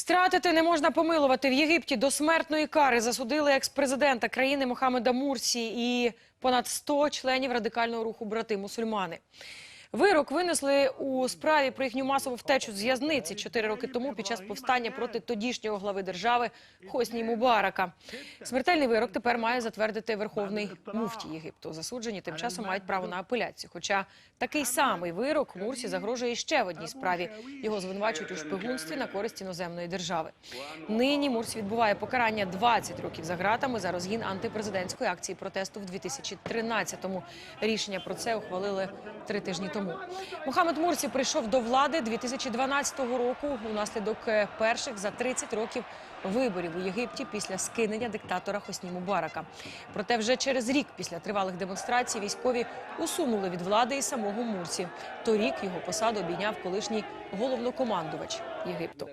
Стратити не можна помилувати. В Єгипті до смертної кари засудили екс-президента країни Мохамеда Мурсі і понад 100 членів радикального руху брати мусульмани. Вирок винесли у справі про їхню масову втечу з в'язниці чотири роки тому під час повстання проти тодішнього глави держави Хосні Мубарака. Смертельний вирок тепер має затвердити Верховний муфті Єгипту. Засуджені тим часом мають право на апеляцію. Хоча такий самий вирок Мурсі загрожує ще в одній справі. Його звинувачують у шпигунстві на користь іноземної держави. Нині Мурсі відбуває покарання 20 років за ґратами за розгін антипрезидентської акції протесту в 2013-му. Рішення про це ухвалили три тижні тому. Мохамед Мурсі прийшов до влади 2012 року унаслідок е, перших за 30 років виборів у Єгипті після скинення диктатора Хосні Мубарака. Проте вже через рік після тривалих демонстрацій військові усунули від влади і самого Мурсі. Торік його посаду обійняв колишній головнокомандувач Єгипту.